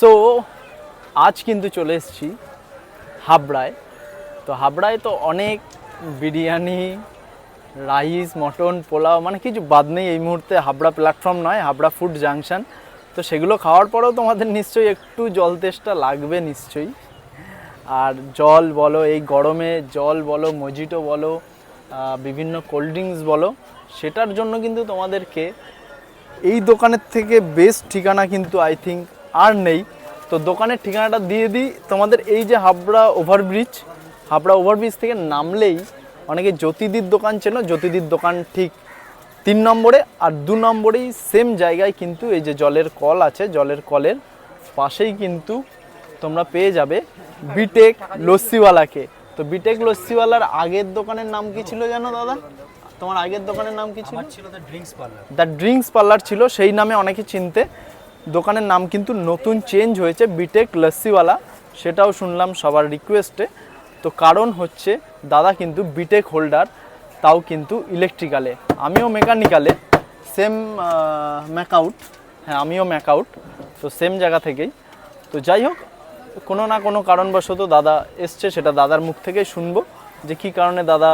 So আজ কিন্তু চলে এসেছি হাবড়ায়। তো হাবড়ায় তো অনেক বিরিয়ানি, রাইস, মটন, পোলাও মানে কিছু বাদ নেই এই মুহূর্তে। হাবড়া প্ল্যাটফর্ম নয়, হাবড়া ফুড জাংশন তো সেগুলো খাওয়ার পরেও তোমাদের নিশ্চয়ই একটু জল তেষ্টা লাগবে নিশ্চয়ই। আর জল বলো, এই গরমে জল বলো মজিটো বলো বিভিন্ন কোল্ড ড্রিঙ্কস বলো, সেটার জন্য কিন্তু তোমাদেরকে এই দোকানের থেকে বেস্ট ঠিকানা কিন্তু আই থিঙ্ক আর নেই। তো দোকানের ঠিকানাটা দিয়ে দিই। তোমাদের এই যে হাবড়া ওভারব্রিজ হাবড়া ওভারব্রিজ থেকে নামলেই অনেকে জ্যোতিদির দোকান চেনো। জ্যোতিদির দোকান ঠিক তিন নম্বরে আর দু নম্বরেই সেম জায়গায় কিন্তু এই যে জলের কল আছে জলের কলের পাশেই কিন্তু তোমরা পেয়ে যাবে বিটেক লস্যিওয়ালাকে। তো বিটেক লস্যিওয়ালার আগের দোকানের নাম কি ছিল জানো দাদা? তোমার আগের দোকানের নাম কি ছিল? ছিল the drinks parlour the drinks parlour ছিল সেই নামে অনেকে চিনতে। দোকানের নাম কিন্তু নতুন চেঞ্জ হয়েছে বিটেক লস্যিওয়ালা সেটাও শুনলাম সবার রিকোয়েস্টে তো কারণ হচ্ছে, দাদা কিন্তু বিটেক হোল্ডার তাও কিন্তু ইলেকট্রিক্যালে আমিও মেকানিক্যালে সেম ম্যাকআউট হ্যাঁ আমিও ম্যাকআউট তো সেম জায়গা থেকেই। তো যাই হোক, কোনো না কোনো কারণবশত দাদা এসছে, সেটা দাদার মুখ থেকেই শুনব, যে কী কারণে দাদা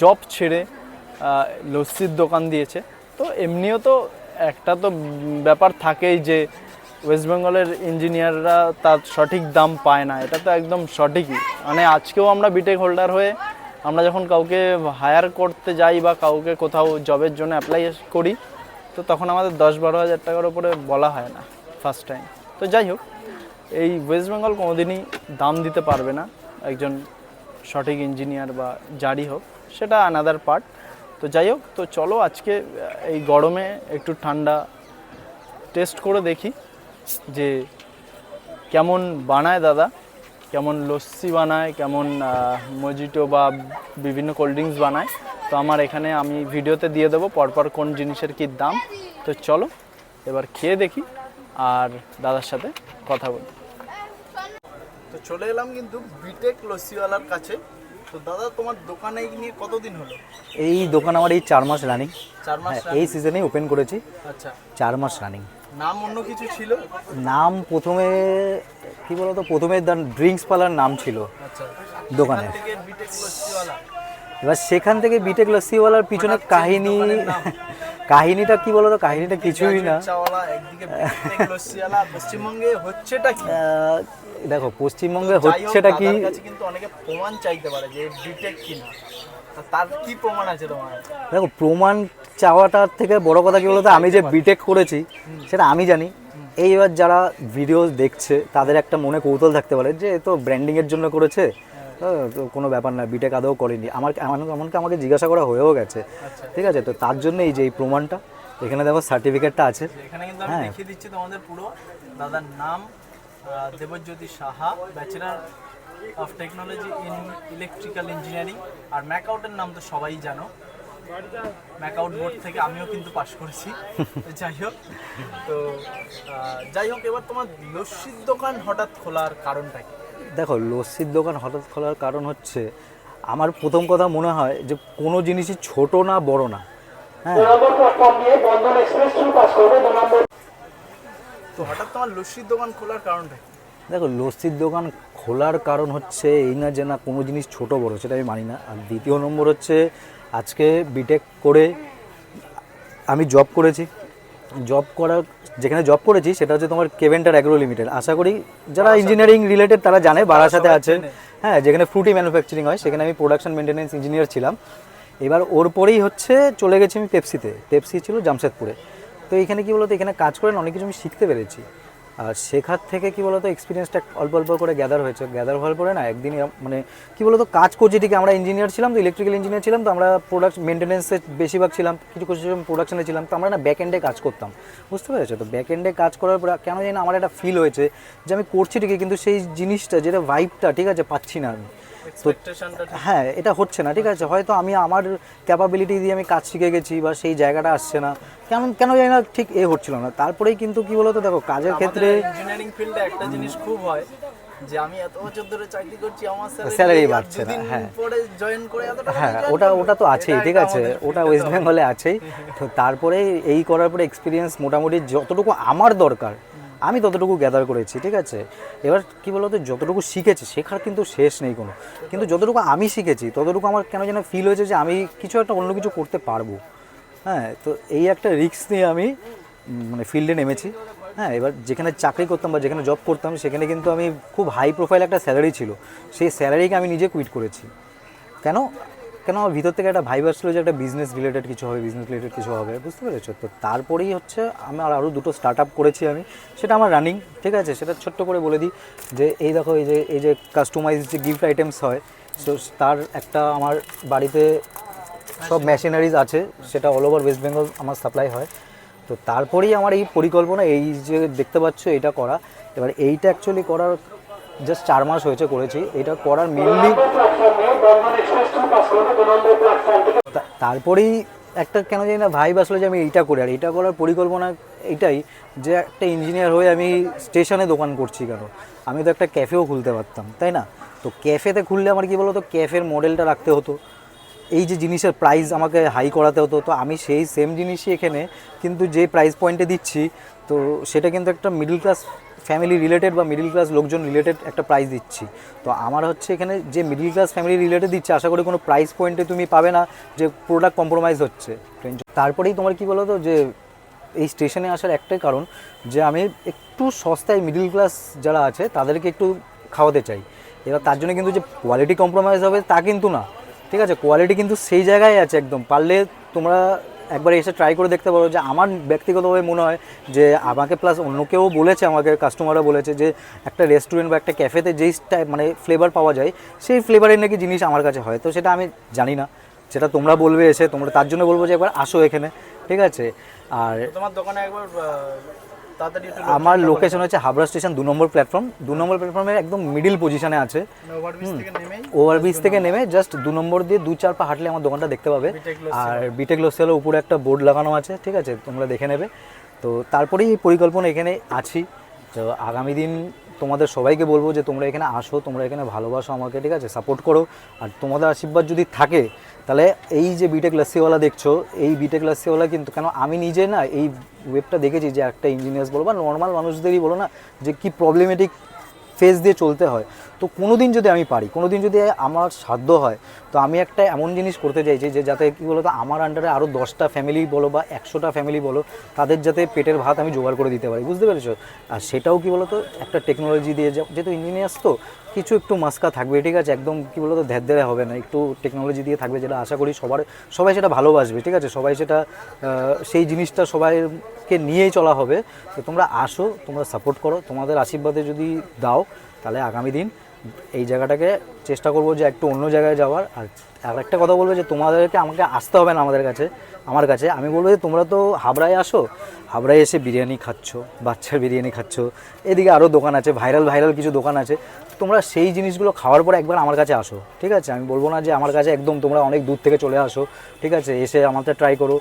জব ছেড়ে লস্যির দোকান দিয়েছে। তো এমনিও তো একটা তো ব্যাপার থাকেই যে ওয়েস্ট বেঙ্গলের ইঞ্জিনিয়াররা তার সঠিক দাম পায় না। এটা তো একদম সঠিকই। মানে আজকেও আমরা বিটেক হোল্ডার হয়ে আমরা যখন কাউকে হায়ার করতে যাই বা কাউকে কোথাও জবের জন্য অ্যাপ্লাই করি, তো তখন আমাদের দশ বারো হাজার টাকার উপরে বলা হয় না ফার্স্ট টাইম তো যাই হোক, এই ওয়েস্ট বেঙ্গল কোনোদিনই দাম দিতে পারবে না। একজন সঠিক ইঞ্জিনিয়ার বা যারই হোক, সেটা আনাদার পার্ট তো যাই হোক, তো চলো আজকে এই গরমে একটু ঠান্ডা টেস্ট করে দেখি যে কেমন বানায় দাদা, কেমন লস্যি বানায়, কেমন মজিটো বা বিভিন্ন কোল্ড ড্রিঙ্কস বানায়। তো আমার এখানে আমি ভিডিওতে দিয়ে দেবো পরপর কোন জিনিসের কী দাম। তো চলো, এবার খেয়ে দেখি আর দাদার সাথে কথা বলি। তো চলে এলাম কিন্তু বিটেক লস্যিওয়ালার কাছে। তো দাদা তোমার দোকানে নিয়ে কতদিন হলো? এই দোকান আমার এই চার মাস রানিং চার মাস এই সিজনেই ওপেন করেছি। আচ্ছা। চার মাস রানিং নাম অন্য কিছু ছিল? নাম প্রথমে কি বলতো প্রথমে ড্রিঙ্কস পার্লার নাম ছিল আচ্ছা। দোকানে। এবার সেখান থেকে বিটেক লস্যিওয়ালার পিছনে কাহিনী কাহিনীটা কি বলতো কাহিনীটা কিছুই না। পশ্চিমবঙ্গে হচ্ছেটা দেখো পশ্চিমবঙ্গে হচ্ছেটা কি কিন্তু অনেকে প্রমাণ চাইতে পারে যে কিনা। তার কি প্রমাণ আছে তোমার? দেখো প্রমাণ চাওয়াটার থেকে বড় কথা কি বলতো? আমি যে বিটেক করেছি সেটা আমি জানি। এইবার যারা ভিডিও দেখছে তাদের একটা মনে কৌতল থাকতে পারে যে এ তো ব্র্যান্ডিংয়ের জন্য করেছে। হ্যাঁ, তো কোনো ব্যাপার না বিটেক আদৌ করেনি। আমার এমন- এমনকি আমাকে জিজ্ঞাসা করা হয়েও গেছে। ঠিক আছে? তো তার জন্য এই যে এই প্রমাণটা এখানে দেখো সার্টিফিকেটটা আছে। এখানে কিন্তু আমি হ্যাঁ। দেখিয়ে দিচ্ছি তোমাদের পুরো। দাদার নাম Debjyoti Saha bachelor of technology in electrical engineering আর ম্যাকআউটের নাম তো সবাই জানো। ম্যাকআউট বোর্ড থেকে আমিও কিন্তু পাশ করেছি। যাই হোক তো যাই হোক এবার তোমার লস্যির দোকান হঠাৎ খোলার কারণটা কি? দেখো লস্যির দোকান হঠাৎ খোলার কারণ হচ্ছে আমার প্রথম কথা মনে হয় যে কোনো জিনিসই ছোট না বড় না। হ্যাঁ। তো হঠাৎ তোমার লস্যির দোকান খোলার কারণটা কি? দেখো লস্যির দোকান খোলার কারণ হচ্ছে এই না যে না কোনো জিনিস ছোট বড় সেটা আমি মানি না। আর দ্বিতীয় নম্বর হচ্ছে আজকে বিটেক করে আমি জব করেছি। জব করার যেখানে জব করেছি সেটা হচ্ছে তোমার কেভেন্টার অ্যাগ্রো লিমিটেড আশা করি যারা ইঞ্জিনিয়ারিং রিলেটেড তারা জানে বারাসাতে আছে। হ্যাঁ যেখানে ফ্রুটি ম্যানুফ্যাকচারিং হয় সেখানে আমি প্রোডাকশন মেনটেন্যান্স ইঞ্জিনিয়ার ছিলাম। এবার ওর পরেই হচ্ছে চলে গেছি আমি পেপসিতে পেপসি ছিল জামশেদপুরে। তো এখানে কি বলতো, এখানে কাজ করে অনেক কিছু আমি শিখতে পেরেছি। আর শেখার থেকে কি বলতো এক্সপিরিয়েন্সটা অল্প অল্প করে গ্যাদার হয়েছে। গ্যাদার হওয়ার পরে না, একদিন মানে কি বলতো, কাজ করছি ঠিকই আমরা ইঞ্জিনিয়ার ছিলাম তো ইলেকট্রিক্যাল ইঞ্জিনিয়ার ছিলাম তো, আমরা প্রোডাক্ট মেনটেন্যান্সে বেশিরভাগ ছিলাম, কিছু কিছু প্রোডাকশনে ছিলাম, তো আমরা না ব্যাক এন্ডে কাজ করতাম। বুঝতে পেরেছ? তো ব্যাক এন্ডে কাজ করার পর কেন জানি আমার একটা ফিল হয়েছে যে আমি করছি ঠিকই, কিন্তু সেই জিনিসটা, যেটা ভাইবটা ঠিক আছে, পাচ্ছি না আমি। তো হ্যাঁ এটা হচ্ছে না ঠিক আছে? হয়তো আমি আমার ক্যাপাবিলিটি দিয়ে আমি কাজ শিখে গেছি বা সেই জায়গাটা আসছে না। কেমন কেন জানি না ঠিক এ হচ্ছিল না। তারপরেই কিন্তু কি বলতো দেখো কাজের ক্ষেত্রে ইঞ্জিনিয়ারিং ফিল্ডে একটা জিনিস খুব হয় যে আমি এত বছর ধরে চাকরি করছি আমার স্যালারি বাড়ছে না, হ্যাঁ। পরে জয়েন করে হ্যাঁ ওটা ওটা তো আছেই ঠিক আছে? ওটা ওয়েস্ট বেঙ্গলে আছেই। তো তারপরে এই করার পরে এক্সপিরিয়েন্স মোটামুটি যতটুকু আমার দরকার আমি ততটুকু গ্যাদার করেছি, ঠিক আছে? এবার কি বলতো, যতটুকু শিখেছি, শেখার কিন্তু শেষ নেই কোনো। কিন্তু যতটুকু আমি শিখেছি, ততটুকু আমার কেন যেন ফিল হয়েছে যে আমি কিছু একটা অন্য কিছু করতে পারব। হ্যাঁ তো এই একটা রিস্ক নিয়ে আমি মানে ফিল্ডে নেমেছি। হ্যাঁ এবার যেখানে চাকরি করতাম বা যেখানে জব করতাম, সেখানে কিন্তু আমি খুব হাই প্রোফাইল একটা স্যালারি ছিল। সেই স্যালারিকে আমি নিজে কুইট করেছি। কেন? কেন আমার ভিতর থেকে একটা ভাইব আসলো যে একটা বিজনেস রিলেটেড কিছু হবে বিজনেস রিলেটেড কিছু হবে, বুঝতে পেরেছ? তো তারপরেই হচ্ছে আমার আরও দুটো স্টার্ট আপ করেছি আমি। সেটা আমার রানিং ঠিক আছে? সেটা ছোট্ট করে বলে দিই যে, এই দেখো, এই যে এই যে কাস্টমাইজ যে গিফট আইটেমস হয় সো তার একটা আমার বাড়িতে সব মেশিনারিজ আছে, সেটা অল ওভার ওয়েস্ট বেঙ্গল আমার সাপ্লাই হয়। তো তারপরেই আমার এই পরিকল্পনা, এই যে দেখতে পাচ্ছ এটা করা, এবার এইটা অ্যাকচুয়ালি করার জাস্ট চার মাস হয়েছে করেছি। এটা করার মেনলি তারপরেই একটা কেন জানি না ভাইব আসলে যে আমি এইটা করি, আর এইটা করার পরিকল্পনা এটাই যে একটা ইঞ্জিনিয়ার হয়ে আমি স্টেশনে দোকান করছি কেন? আমি তো একটা ক্যাফেও খুলতে পারতাম, তাই না? তো ক্যাফেতে খুললে আমার কি বলতো ক্যাফের মডেলটা রাখতে হতো। এই যে জিনিসের প্রাইস আমাকে হাই করাতে হতো, তো আমি সেই সেম জিনিসই এখানে কিন্তু যে প্রাইস পয়েন্টে দিচ্ছি, তো সেটা কিন্তু একটা মিডল ক্লাস ফ্যামিলি রিলেটেড বা মিডিল ক্লাস লোকজন রিলেটেড একটা প্রাইস দিচ্ছি। তো আমার হচ্ছে এখানে যে মিডল ক্লাস ফ্যামিলি রিলেটেড দিচ্ছে, আশা করি কোনো প্রাইস পয়েন্টে তুমি পাবে না যে প্রোডাক্ট কম্প্রোমাইজ হচ্ছে। তারপরেই তোমার কি বলো তো যে এই স্টেশনে আসার একটাই কারণ যে আমি একটু সস্তায় মিডিল ক্লাস যারা আছে, তাদেরকে একটু খাওয়াতে চাই। এবার তার জন্য কিন্তু যে কোয়ালিটি কম্প্রোমাইজ হবে তা কিন্তু না। ঠিক আছে? কোয়ালিটি কিন্তু সেই জায়গায় আছে একদম। পারলে তোমরা একবার এসে ট্রাই করে দেখতে পারো যে আমার ব্যক্তিগতভাবে মনে হয় যে আমাকে প্লাস অন্য কেউ বলেছে, আমাকে কাস্টমাররা বলেছে যে একটা রেস্টুরেন্ট বা একটা ক্যাফেতে যেই টাইপ মানে ফ্লেভার পাওয়া যায়, সেই ফ্লেভারের নাকি জিনিস আমার কাছে হয়। তো সেটা আমি জানি না। সেটা তোমরা বলবে এসে, তোমরা তার জন্য বলব যে একবার আসো এখানে। ঠিক আছে? আর তোমার দোকানে একবার আমার লোকেশন হচ্ছে হাবড়া স্টেশন দু নম্বর প্ল্যাটফর্ম দু নম্বর প্ল্যাটফর্মের একদম মিডিল পজিশনে আছে। ওভারব্রিজ থেকে থেকে নেমে জাস্ট দু নম্বর দিয়ে দু চার পা হাঁটলে আমার দোকানটা দেখতে পাবে। আর বিটেক লোসেলের উপরে একটা বোর্ড লাগানো আছে ঠিক আছে? তোমরা দেখে নেবে। তো তারপরেই এই পরিকল্পনা এখানে আছি। তো আগামী দিন তোমাদের সবাইকে বলব যে তোমরা এখানে আসো, তোমরা এখানে ভালোবাসো আমাকে, ঠিক আছে? সাপোর্ট করো। আর তোমাদের আশীর্বাদ যদি থাকে, তাহলে এই যে বিটেক লাসিওয়ালা দেখছ, এই বিটেক লাসিওয়ালা কিন্তু, কেন আমি নিজে না এই ওয়েবটা দেখেছি যে একটা ইঞ্জিনিয়ার্স বলো বা নর্মাল মানুষদেরই বলো না যে কি প্রবলেমেটিক ফেস দিয়ে চলতে হয়। তো কোনো দিন যদি আমি পারি কোনো দিন যদি আমার সাধ্য হয়, তো আমি একটা এমন জিনিস করতে চাইছি যে যাতে কী বলো তো আমার আন্ডারে আরও দশটা ফ্যামিলি বলো বা একশোটা ফ্যামিলি বলো, তাদের যাতে পেটের ভাত আমি জোগাড় করে দিতে পারি। বুঝতে পেরেছ? আর সেটাও কী বলো তো একটা টেকনোলজি দিয়ে যেহেতু ইঞ্জিনিয়ার্স তো কিছু একটু মাস্কা থাকবে, ঠিক আছে? একদম কি বলতো, ধ্যার হবে না। একটু টেকনোলজি দিয়ে থাকবে, যেটা আশা করি সবার, সবাই সেটা ভালোবাসবে, ঠিক আছে? সবাই সেটা সেই জিনিসটা সবাইকে নিয়েই চলা হবে। তো তোমরা আসো, তোমরা সাপোর্ট করো। তোমাদের আশীর্বাদে যদি দাও, তাহলে আগামী দিন এই জায়গাটাকে চেষ্টা করব যে একটু অন্য জায়গায় যাওয়ার। আর আর একটা কথা বলব যে তোমাদেরকে আমাকে আসতে হবে না আমাদের কাছে, আমার কাছে। আমি বলব যে তোমরা তো হাবড়ায় আসো, হাবড়ায় এসে বিরিয়ানি খাচ্ছ, বাচ্চার বিরিয়ানি খাচ্ছ। এদিকে আরও দোকান আছে, ভাইরাল ভাইরাল কিছু দোকান আছে। তোমরা সেই জিনিসগুলো খাওয়ার পর একবার আমার কাছে আসো, ঠিক আছে? আমি বলব না যে আমার কাছে একদম তোমরা অনেক দূর থেকে চলে আসো, ঠিক আছে? এসে আমাকে ট্রাই করো,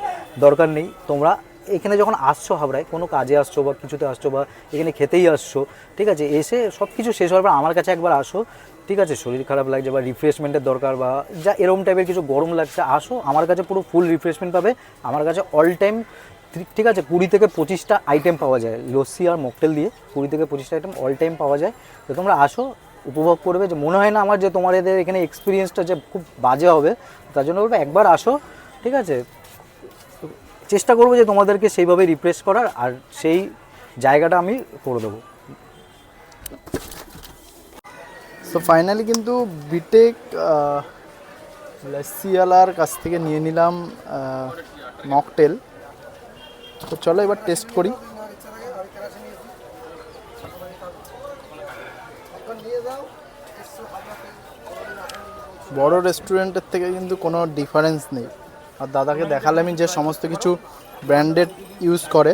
দরকার নেই। তোমরা এখানে যখন আসছো হাবড়ায়, কোনো কাজে আসছো বা কিছুতে আসছো বা এখানে খেতেই আসছো, ঠিক আছে? এসে সব কিছু শেষ হওয়ার পর আমার কাছে একবার আসো, ঠিক আছে? শরীর খারাপ লাগছে বা রিফ্রেশমেন্টের দরকার বা যা এরকম টাইপের কিছু গরম লাগছে, আসো। আমার কাছে পুরো ফুল রিফ্রেশমেন্ট পাবে। আমার কাছে অল টাইম ঠিক আছে? কুড়ি থেকে পঁচিশটা আইটেম পাওয়া যায়। লস্যি আর মকটেল দিয়ে কুড়ি থেকে পঁচিশটা আইটেম অল টাইম পাওয়া যায়। তো তোমরা আসো উপভোগ করবে, যে মনে হয় না আমার যে তোমার এদের এখানে এক্সপিরিয়েন্সটা যে খুব বাজে হবে, তার জন্য বলব, একবার আসো, ঠিক আছে? চেষ্টা করব যে তোমাদেরকে সেইভাবে রিপ্রেস করার, আর সেই জায়গাটা আমি করে দেবো। সো ফাইনালি কিন্তু বিটেক লাসিওয়ালার কাছ থেকে নিয়ে নিলাম মকটেল তো চলো এবার টেস্ট করি। বড় রেস্টুরেন্টের থেকে কিন্তু কোনো ডিফারেন্স নেই। আর দাদাকে দেখালামই যে সমস্ত কিছু ব্র্যান্ডেড ইউজ করে,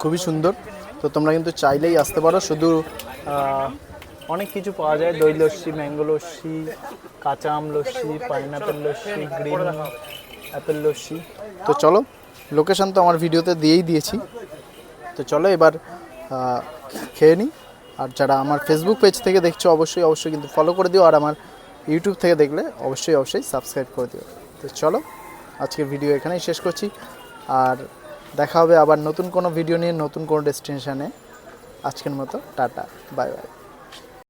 খুবই সুন্দর। তো তোমরা কিন্তু চাইলেই আসতে পারো। শুধু অনেক কিছু পাওয়া যায়। দই লস্যি ম্যাঙ্গো লস্যি, কাঁচা আম lassi pineapple lassi green apple lassi. তো চলো লোকেশন তো আমার ভিডিওতে দিয়েই দিয়েছি। তো চলো এবার খেয়ে নিই আর যারা আমার ফেসবুক পেজ থেকে দেখছ, অবশ্যই অবশ্যই কিন্তু ফলো করে দিও, আর আমার ইউটিউব থেকে দেখলে অবশ্যই অবশ্যই সাবস্ক্রাইব করে দিও। তো চলো, আজকের ভিডিও এখানেই শেষ করছি, আর দেখা হবে আবার নতুন কোনো ভিডিও নিয়ে, নতুন কোনো ডেস্টিনেশানে আজকের মতো, টাটা বাই বাই